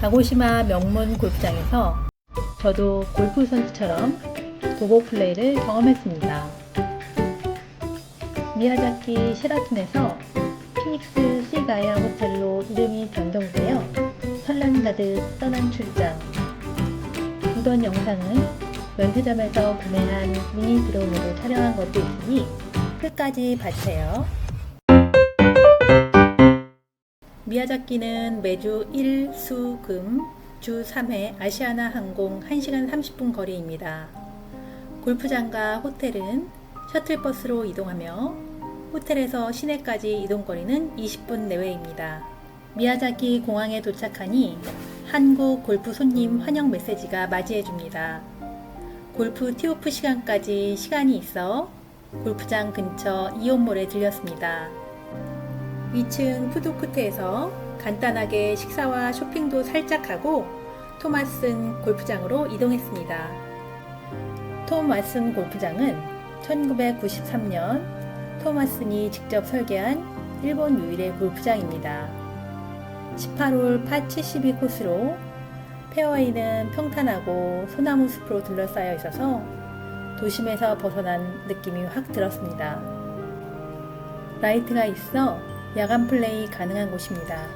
가고시마 명문 골프장에서 저도 골프 선수처럼 도보 플레이를 경험했습니다. 미야자키 쉐라톤에서 피닉스 시가야 호텔로 이름이 변경되어 설렘 가득 떠난 출장. 이번 영상은 면세점에서 구매한 미니 드론으로 촬영한 것도 있으니 끝까지 봐주세요. 미야자키는 매주 일, 수, 금, 주 3회 아시아나 항공 1시간 30분 거리입니다. 골프장과 호텔은 셔틀버스로 이동하며 호텔에서 시내까지 이동거리는 20분 내외입니다. 미야자키 공항에 도착하니 한국 골프 손님 환영 메시지가 맞이해줍니다. 골프 티오프 시간까지 시간이 있어 골프장 근처 이온몰에 들렸습니다. 2층 푸드코트에서 간단하게 식사와 쇼핑도 살짝 하고 토마슨 골프장으로 이동했습니다. 토마슨 골프장은 1993년 토마슨이 직접 설계한 일본 유일의 골프장입니다. 18홀 파72 코스로 페어웨이는 평탄하고 소나무 숲으로 둘러싸여 있어서 도심에서 벗어난 느낌이 확 들었습니다. 라이트가 있어 야간 플레이 가능한 곳입니다.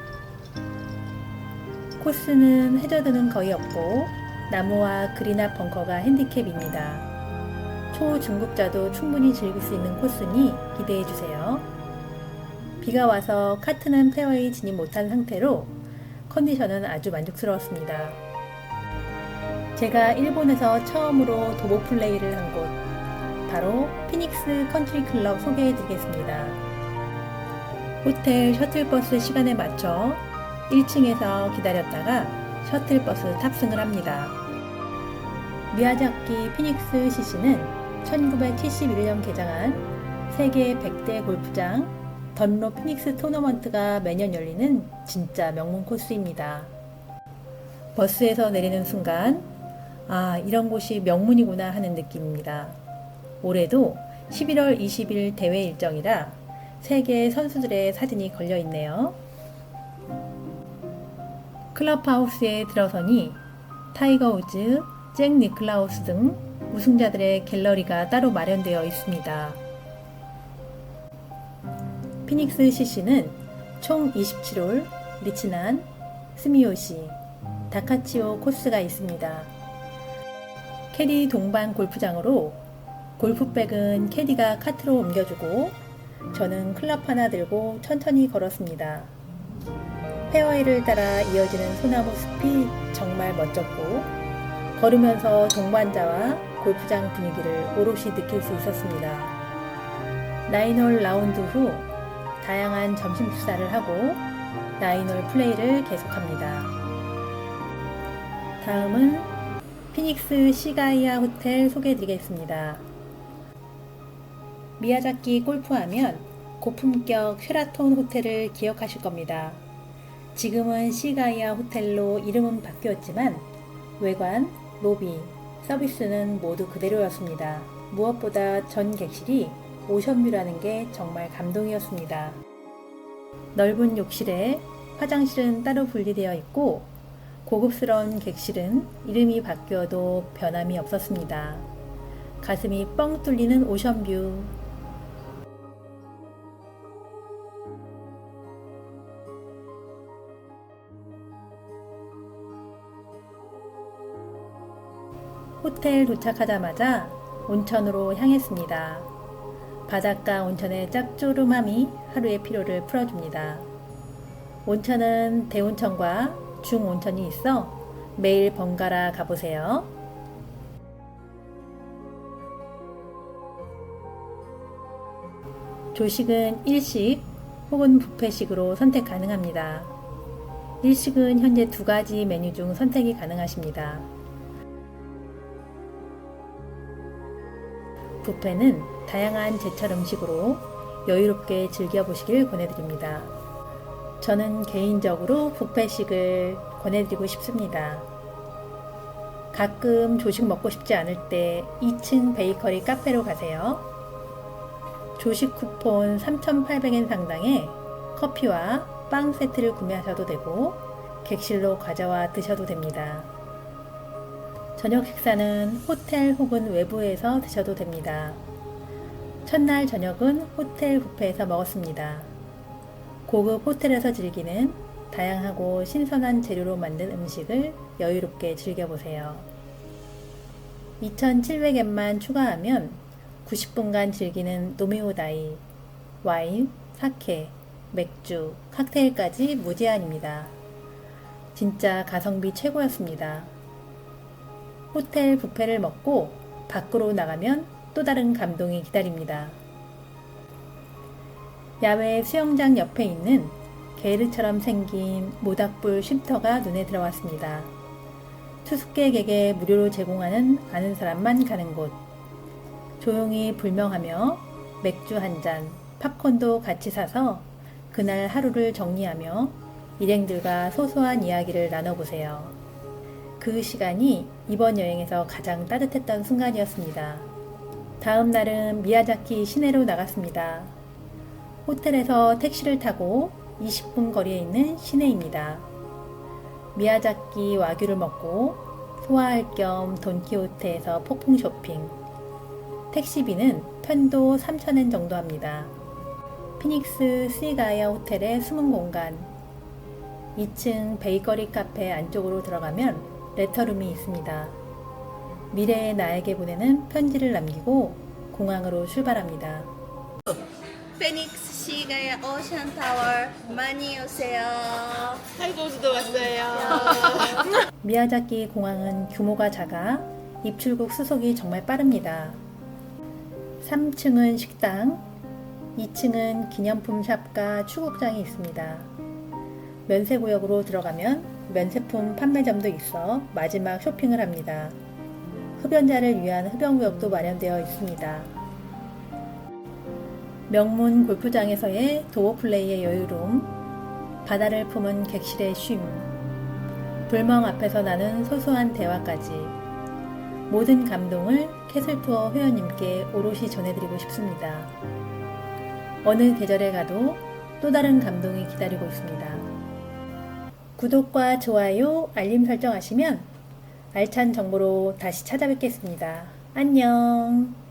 코스는 해저드는 거의 없고 나무와 앞 벙커가 핸디캡입니다. 초중급자도 충분히 즐길 수 있는 코스니 기대해 주세요. 비가 와서 카트는 페어웨이 진입 못한 상태로 컨디션은 아주 만족스러웠습니다. 제가 일본에서 처음으로 도보 플레이를 한 곳, 바로 피닉스 컨트리 클럽 소개해 드리겠습니다. 호텔 셔틀버스 시간에 맞춰 1층에서 기다렸다가 셔틀버스 탑승을 합니다. 미야자키 피닉스 CC는 1971년 개장한 세계 100대 골프장 던로 피닉스 토너먼트가 매년 열리는 진짜 명문 코스입니다. 버스에서 내리는 순간, 아, 이런 곳이 명문이구나 하는 느낌입니다. 올해도 11월 20일 대회 일정이라 세계 선수들의 사진이 걸려 있네요. 클럽하우스에 들어서니 타이거 우즈, 잭 니클라우스 등 우승자들의 갤러리가 따로 마련되어 있습니다. 피닉스 CC는 총 27홀, 리치난, 스미요시, 다카치오 코스가 있습니다. 캐디 동반 골프장으로 골프백은 캐디가 카트로 옮겨주고 저는 클럽 하나 들고 천천히 걸었습니다. 페어웨이를 따라 이어지는 소나무 숲이 정말 멋졌고 걸으면서 동반자와 골프장 분위기를 오롯이 느낄 수 있었습니다. 나인홀 라운드 후 다양한 점심 식사를 하고 나인홀 플레이를 계속합니다. 다음은 피닉스 시가이아 호텔 소개해 드리겠습니다. 미야자키 골프하면 고품격 쉐라톤 호텔을 기억하실 겁니다. 지금은 시가이아 호텔로 이름은 바뀌었지만 외관, 로비, 서비스는 모두 그대로였습니다. 무엇보다 전 객실이 오션뷰라는 게 정말 감동이었습니다. 넓은 욕실에 화장실은 따로 분리되어 있고 고급스러운 객실은 이름이 바뀌어도 변함이 없었습니다. 가슴이 뻥 뚫리는 오션뷰. 호텔 도착하자마자 온천으로 향했습니다. 바닷가 온천의 짭조름함이 하루의 피로를 풀어줍니다. 온천은 대온천과 중온천이 있어 매일 번갈아 가보세요. 조식은 일식 혹은 뷔페식으로 선택 가능합니다. 일식은 현재 두 가지 메뉴 중 선택이 가능하십니다. 뷔페는 다양한 제철 음식으로 여유롭게 즐겨보시길 권해드립니다. 저는 개인적으로 뷔페식을 권해드리고 싶습니다. 가끔 조식 먹고 싶지 않을 때 2층 베이커리 카페로 가세요. 조식 쿠폰 3,800엔 상당의 커피와 빵 세트를 구매하셔도 되고 객실로 가져와 드셔도 됩니다. 저녁 식사는 호텔 혹은 외부에서 드셔도 됩니다. 첫날 저녁은 호텔 뷔페에서 먹었습니다. 고급 호텔에서 즐기는 다양하고 신선한 재료로 만든 음식을 여유롭게 즐겨보세요. 2,700엔만 추가하면 90분간 즐기는 노미오다이, 와인, 사케, 맥주, 칵테일까지 무제한입니다. 진짜 가성비 최고였습니다. 호텔 뷔페를 먹고 밖으로 나가면 또 다른 감동이 기다립니다. 야외 수영장 옆에 있는 게르처럼 생긴 모닥불 쉼터가 눈에 들어왔습니다. 투숙객에게 무료로 제공하는 아는 사람만 가는 곳. 조용히 불명하며 맥주 한 잔, 팝콘도 같이 사서 그날 하루를 정리하며 일행들과 소소한 이야기를 나눠보세요. 그 시간이 이번 여행에서 가장 따뜻했던 순간이었습니다. 다음 날은 미야자키 시내로 나갔습니다. 호텔에서 택시를 타고 20분 거리에 있는 시내입니다. 미야자키 와규를 먹고 소화할 겸 돈키호테에서 폭풍 쇼핑. 택시비는 편도 3,000엔 정도 합니다. 피닉스 시가야 호텔의 숨은 공간. 2층 베이커리 카페 안쪽으로 들어가면 레터룸이 있습니다. 미래의 나에게 보내는 편지를 남기고 공항으로 출발합니다. 피닉스 시가의 오션 타워 많이 오세요. 할고수도 왔어요. 미야자키 공항은 규모가 작아 입출국 수속이 정말 빠릅니다. 3층은 식당, 2층은 기념품 샵과 추국장이 있습니다. 면세구역으로 들어가면 면세품 판매점도 있어 마지막 쇼핑을 합니다. 흡연자를 위한 흡연구역도 마련되어 있습니다. 명문 골프장에서의 도어 플레이의 여유로움, 바다를 품은 객실의 쉼, 불멍 앞에서 나는 소소한 대화까지 모든 감동을 캐슬투어 회원님께 오롯이 전해드리고 싶습니다. 어느 계절에 가도 또 다른 감동이 기다리고 있습니다. 구독과 좋아요, 알림 설정하시면 알찬 정보로 다시 찾아뵙겠습니다. 안녕!